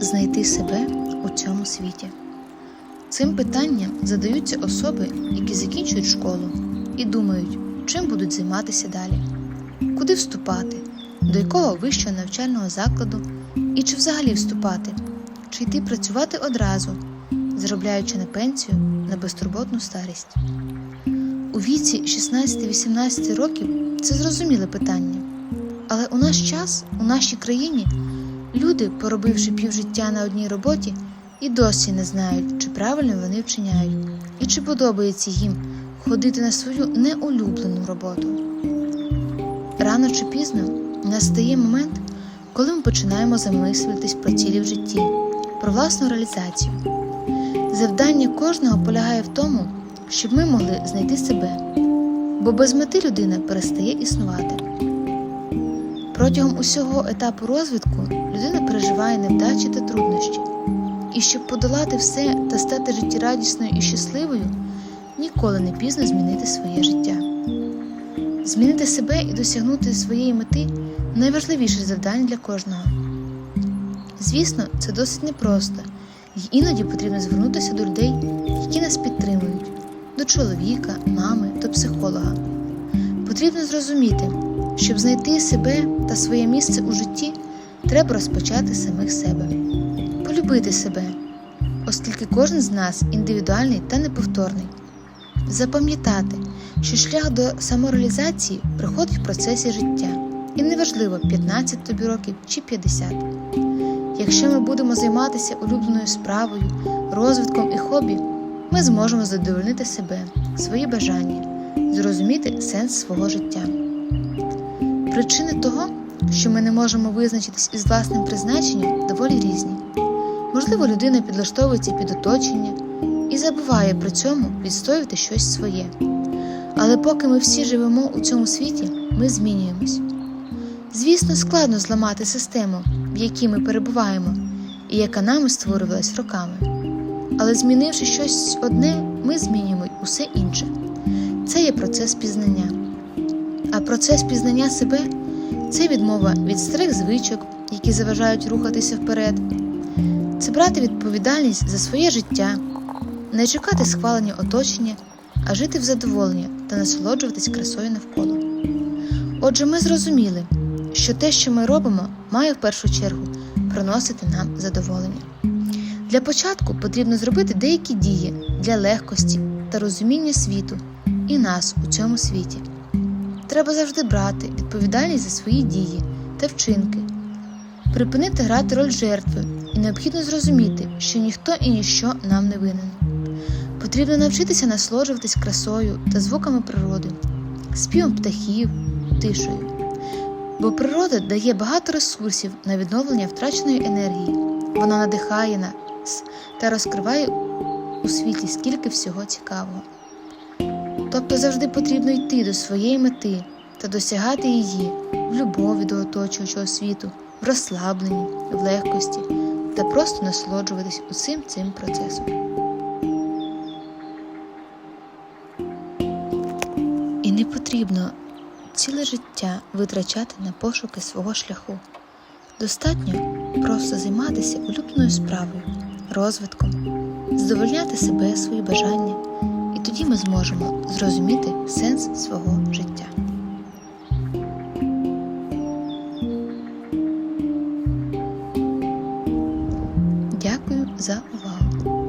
знайти себе у цьому світі? Цим питанням задаються особи, які закінчують школу і думають, чим будуть займатися далі, куди вступати, до якого вищого навчального закладу і чи взагалі вступати, чи йти працювати одразу, заробляючи на пенсію на безтурботну старість. У віці 16-18 років це зрозуміле питання. Але у наш час, у нашій країні, люди, поробивши півжиття на одній роботі, і досі не знають, чи правильно вони вчиняють, і чи подобається їм ходити на свою неулюблену роботу. Рано чи пізно настає момент, коли ми починаємо замислюватись про цілі в житті, про власну реалізацію. Завдання кожного полягає в тому, щоб ми могли знайти себе, бо без мети людина перестає існувати. Протягом усього етапу розвитку людина переживає невдачі та труднощі, і щоб подолати все та стати життєрадісною і щасливою, ніколи не пізно змінити своє життя. Змінити себе і досягнути своєї мети найважливіше завдання для кожного. Звісно, це досить непросто, і іноді потрібно звернутися до людей, які нас підтримують, до чоловіка, мами та психолога. Потрібно зрозуміти, щоб знайти себе та своє місце у житті, треба розпочати самих себе, полюбити себе, оскільки кожен з нас індивідуальний та неповторний. Запам'ятати, що шлях до самореалізації приходить в процесі життя, і неважливо 15 тобі років чи 50. Якщо ми будемо займатися улюбленою справою, розвитком і хобі, ми зможемо задовольнити себе, свої бажання, зрозуміти сенс свого життя. Причини того, що ми не можемо визначитись із власним призначенням, доволі різні. Можливо, людина підлаштовується під оточення і забуває при цьому відстоювати щось своє. Але поки ми всі живемо у цьому світі, ми змінюємось. Звісно, складно зламати систему, в якій ми перебуваємо, і яка нами створювалась роками. Але змінивши щось одне, ми змінюємо усе інше. Це є процес пізнання. А процес пізнання себе це відмова від старих звичок, які заважають рухатися вперед, це брати відповідальність за своє життя, не чекати схвалення оточення, а жити в задоволенні та насолоджуватись красою навколо. Отже, ми зрозуміли, що те, що ми робимо, має в першу чергу приносити нам задоволення. Для початку потрібно зробити деякі дії для легкості та розуміння світу і нас у цьому світі. Треба завжди брати відповідальність за свої дії та вчинки, припинити грати роль жертви і необхідно зрозуміти, що ніхто і ніщо нам не винен. Потрібно навчитися насолоджуватись красою та звуками природи, співом птахів, тишею. Бо природа дає багато ресурсів на відновлення втраченої енергії, вона надихає нас та розкриває у світі скільки всього цікавого. Тобто завжди потрібно йти до своєї мети та досягати її в любові до оточуючого світу, в розслабленні, в легкості та просто насолоджуватись усім цим процесом. І не потрібно ціле життя витрачати на пошуки свого шляху. Достатньо просто займатися улюбленою справою, розвитком, задовольняти себе, свої бажання, тоді ми зможемо зрозуміти сенс свого життя. Дякую за увагу!